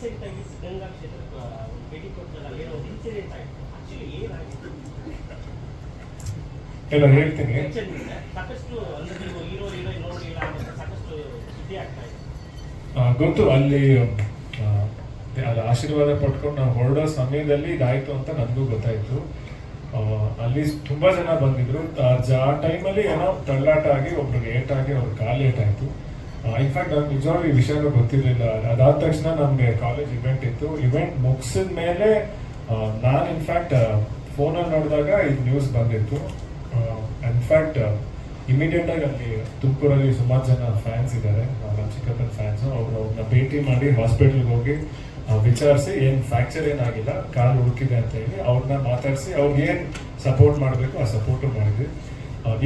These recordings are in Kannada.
ರೀಸೆಂಟ್ ಆಗಿ ಕ್ಷೇತ್ರಕ್ಕೆ ಭೇಟಿ ಏನೋ ಇನ್ಸಿಡೆಂಟ್ ಆಯ್ತು ಆಕ್ಚುಲಿ ಏನಾಗಿತ್ತು ಎಲ್ಲ ಹೇಳ್ತೀನಿ. ಸಾಕಷ್ಟು ಹೀರೋ ಸಾಕಷ್ಟು ಗೊತ್ತು, ಅಲ್ಲಿ ಅದು ಆಶೀರ್ವಾದ ಪಡ್ಕೊಂಡು ನಾವು ಹೊರಡೋ ಸಮಯದಲ್ಲಿ ಇದಾಯ್ತು ಅಂತ ನನಗೂ ಗೊತ್ತಾಯ್ತು. ಅಲ್ಲಿ ತುಂಬಾ ಜನ ಬಂದಿದ್ರು. ಆ ಟೈಮಲ್ಲಿ ಏನೋ ತಳ್ಳಾಟ ಆಗಿ ಒಬ್ರಿಗೆ ಏಟಾಗಿ ಅವ್ರ ಕಾಲು ಆಯ್ತು. ಇನ್ಫ್ಯಾಕ್ಟ್ ಅವ್ರಿಗೆ ನಿಜವಾಗ್ಲೂ ಈ ವಿಷಯನೂ ಗೊತ್ತಿರಲಿಲ್ಲ. ಅದಾದ ತಕ್ಷಣ ನಮಗೆ ಕಾಲೇಜ್ ಇವೆಂಟ್ ಇತ್ತು. ಇವೆಂಟ್ ಮುಗಿಸಿದ ಮೇಲೆ ನಾನು ಇನ್ಫ್ಯಾಕ್ಟ್ ಫೋನಲ್ಲಿ ನೋಡಿದಾಗ ಇದು ನ್ಯೂಸ್ ಬಂದಿತ್ತು. ಇನ್ಫ್ಯಾಕ್ಟ್ ಇಮಿಡಿಯೇಟ್ ಆಗಿ ಅಲ್ಲಿ ತುಮಕೂರಲ್ಲಿ ಸುಮಾರು ಜನ ಫ್ಯಾನ್ಸ್ ಇದ್ದಾರೆ. ನಮ್ಮ ಚಿಕ್ಕಪ್ಪನ ಫ್ಯಾನ್ಸ್ ಅವರು ಅವ್ರನ್ನ ಭೇಟಿ ಮಾಡಿ ಹಾಸ್ಪಿಟಲ್ಗೆ ಹೋಗಿ ವಿಚಾರಿಸಿ ಏನು ಫ್ರ್ಯಾಕ್ಚರ್ ಏನಾಗಿಲ್ಲ, ಕಾಲು ಹುಡುಕಿದೆ ಅಂತ ಹೇಳಿ ಅವ್ರನ್ನ ಮಾತಾಡಿಸಿ ಅವ್ರಿಗೆ ಏನು ಸಪೋರ್ಟ್ ಮಾಡಬೇಕು, ಆ ಸಪೋರ್ಟು ಮಾಡಿದ್ವಿ.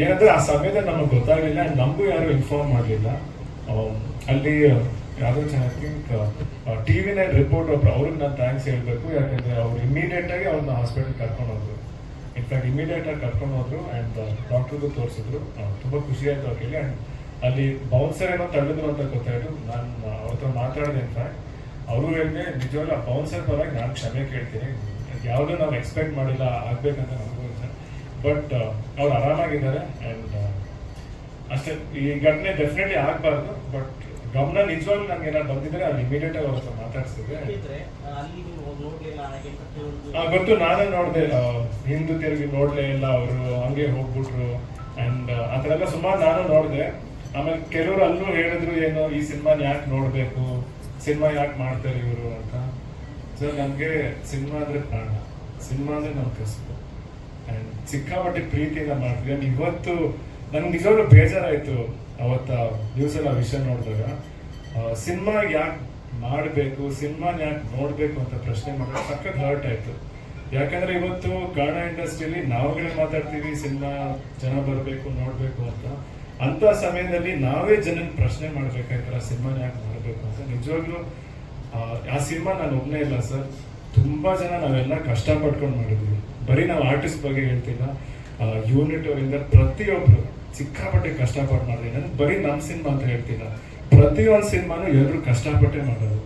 ಏನಂದ್ರೆ ಆ ಸಮಯದಲ್ಲಿ ನಮಗೆ ಗೊತ್ತಾಗಲಿಲ್ಲ. ನಮಗೂ ಯಾರು ಇನ್ಫಾರ್ಮ್ ಮಾಡಲಿಲ್ಲ. ಅಲ್ಲಿ ಯಾವುದೋ I think T V nine report ಒಬ್ರು, ಅವ್ರಿಗೆ ನಾನು ಥ್ಯಾಂಕ್ಸ್ ಹೇಳಬೇಕು, ಯಾಕಂದ್ರೆ ಅವ್ರು ಇಮಿಡಿಯೇಟ್ ಆಗಿ ಅವ್ರನ್ನ ಹಾಸ್ಪಿಟಲ್ ಕರ್ಕೊಂಡು ಹೋದ್ರು. ಇನ್ಫ್ಯಾಕ್ಟ್ ಇಮಿಡಿಯೇಟ್ ಆಗಿ ಕರ್ಕೊಂಡು ಹೋದ್ರು ಅಂಡ್ ಡಾಕ್ಟ್ರಿಗೂ ತೋರಿಸಿದ್ರು. ತುಂಬ ಖುಷಿ ಆಯ್ತು ಕೇಳಿ ಆ್ಯಂಡ್ ಅಲ್ಲಿ ಬೌನ್ಸರ್ ಏನೋ ತಳ್ಳಿದ್ರು ಅಂತ ಗೊತ್ತಾಯ್ತು. ನಾನು ಅವ್ರ ಹತ್ರ ಮಾತಾಡಿದೆ ಇನ್ಫ್ಯಾಕ್ಟ್ ಅವರು ಹೇಳಿದೆ, ನಿಜವಾಗ್ಲೂ ಆ ಬೌನ್ಸರ್ ಪರವಾಗಿ ನಾನು ಕ್ಷಮೆ ಕೇಳ್ತೀನಿ. ಯಾವುದೂ ನಾವು ಎಕ್ಸ್ಪೆಕ್ಟ್ ಮಾಡಿಲ್ಲ, ಆಗ್ಬೇಕಂತ ನಮಗೂ ಬಟ್ ಅವ್ರು ಆರಾಮಾಗಿದ್ದಾರೆ. ಅಂಡ್ ಅಷ್ಟೇ ಈ ಘಟನೆ ಡೆಫಿನೆಟ್ಲಿ ಆಗಬಾರ್ದು ಬಟ್ ಗಮನ ನಿಜವಾಗ್ಲೂ ನಂಗೆ ಏನಾದ್ರು ಬಂದಿದ್ರೆ ಅಲ್ಲಿ ಇಮಿಡಿಯೇಟ್ ಆಗಿ ಅವ್ರ ಹತ್ರ ಮಾತಾಡ್ಸಿದ್ರೆ ಗೊತ್ತು ನಾನೇ ನೋಡಿದೆ ಹಿಂದೂ ತಿರುಗಿ ನೋಡಲೇ ಇಲ್ಲ ಅವರು ಹಂಗೆ ಹೋಗ್ಬಿಟ್ರು. ಅಂಡ್ ಆ ಥರ ಎಲ್ಲ ಸುಮಾರು ನಾನು ನೋಡಿದೆ. ಆಮೇಲೆ ಕೆಲವರು ಅಲ್ಲೂ ಹೇಳಿದ್ರು ಏನು ಈ ಸಿನಿಮಾನ ಯಾಕೆ ನೋಡಬೇಕು? ಸಿನಿಮಾ ಯಾಕೆ ಮಾಡ್ತಾರೆ ಇವರು? ಅಂತ. ಸೊ ನನಗೆ ಸಿನಿಮಾ ಅಂದರೆ ಪ್ರಾಣ. ಸಿನಿಮಾ ಅಂದರೆ ನಮ್ಮ ಕಸಬು. ಆ್ಯಂಡ್ ಸಿಕ್ಕಾಪಟ್ಟೆ ಪ್ರೀತಿಯಿಂದ ಮಾಡ್ತೀವಿ. ಇವತ್ತು ನನ್ಗೆ ನಿಜವಾಗ್ಲೂ ಬೇಜಾರಾಯ್ತು ಅವತ್ತ ನ್ಯೂಸ್ ಆ ವಿಷಯ ನೋಡಿದಾಗ. ಸಿನಿಮಾ ಯಾಕೆ ಮಾಡಬೇಕು ಸಿನಿಮಾ ಯಾಕೆ ನೋಡಬೇಕು ಅಂತ ಪ್ರಶ್ನೆ ಮಾಡಿದ್ರೆ ಸಖತ್ ಹರ್ಟ್ ಆಯ್ತು. ಯಾಕಂದ್ರೆ ಇವತ್ತು ಕನ್ನಡ ಇಂಡಸ್ಟ್ರಿಯಲ್ಲಿ ನಾವುಗಳೇ ಮಾತಾಡ್ತೀವಿ ಸಿನಿಮಾ ಜನ ಬರಬೇಕು ನೋಡಬೇಕು ಅಂತ. ಅಂತ ಸಮಯದಲ್ಲಿ ನಾವೇ ಜನನ ಪ್ರಶ್ನೆ ಮಾಡ್ಬೇಕಾಯ್ತಲ್ಲ ಸಿನಿಮಾನ ಯಾಕೆ ಮಾಡಬೇಕು ಅಂತ? ನಿಜವಾಗ್ಲೂ ಆ, ಸಿನಿಮಾ ನಾನು ಒಬ್ಬನೇ ಇಲ್ಲ ಸರ್. ತುಂಬಾ ಜನ ನಾವೆಲ್ಲ ಕಷ್ಟಪಟ್ಕೊಂಡು ಮಾಡಿದ್ವಿ. ಬರೀ ನಾವು ಆರ್ಟಿಸ್ಟ್ ಬಗ್ಗೆ ಹೇಳ್ತಿಲ್ಲ. ಯೂನಿಟ್ ಅವರಿಂದ ಪ್ರತಿಯೊಬ್ರು ಸಿಕ್ಕಾಪಟ್ಟೆ ಕಷ್ಟಪಟ್ಟು ಮಾಡಿದೆ. ಬರೀ ನಮ್ಮ ಸಿನಿಮಾ ಅಂತ ಹೇಳ್ತಿಲ್ಲ ಪ್ರತಿಯೊಂದು ಸಿನಿಮಾನು ಎಲ್ಲರೂ ಕಷ್ಟಪಟ್ಟೆ ಮಾಡೋದು